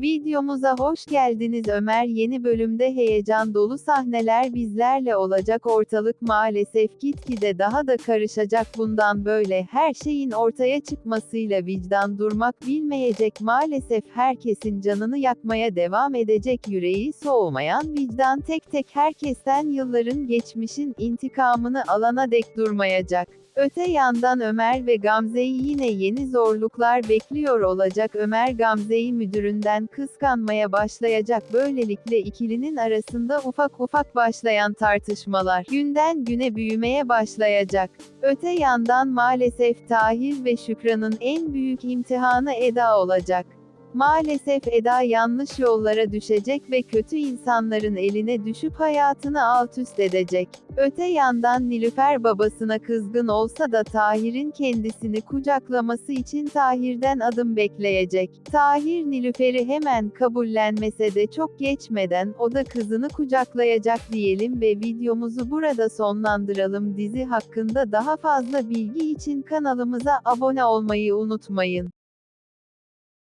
Videomuza hoş geldiniz. Ömer yeni bölümde heyecan dolu sahneler bizlerle olacak. Ortalık maalesef gitgide daha da karışacak. Bundan böyle her şeyin ortaya çıkmasıyla vicdan durmak bilmeyecek. Maalesef herkesin canını yakmaya devam edecek. Yüreği soğumayan vicdan tek tek herkesten yılların geçmişin intikamını alana dek durmayacak. Öte yandan Ömer ve Gamze'yi yine yeni zorluklar bekliyor olacak. Ömer Gamze'yi müdüründen kıskanmaya başlayacak. Böylelikle ikilinin arasında ufak ufak başlayan tartışmalar günden güne büyümeye başlayacak. Öte yandan maalesef Tahir ve Şükran'ın en büyük imtihanı Eda olacak. Maalesef Eda yanlış yollara düşecek ve kötü insanların eline düşüp hayatını alt üst edecek. Öte yandan Nilüfer babasına kızgın olsa da Tahir'in kendisini kucaklaması için Tahir'den adım bekleyecek. Tahir Nilüfer'i hemen kabullenmese de çok geçmeden o da kızını kucaklayacak diyelim ve videomuzu burada sonlandıralım. Dizi hakkında daha fazla bilgi için kanalımıza abone olmayı unutmayın.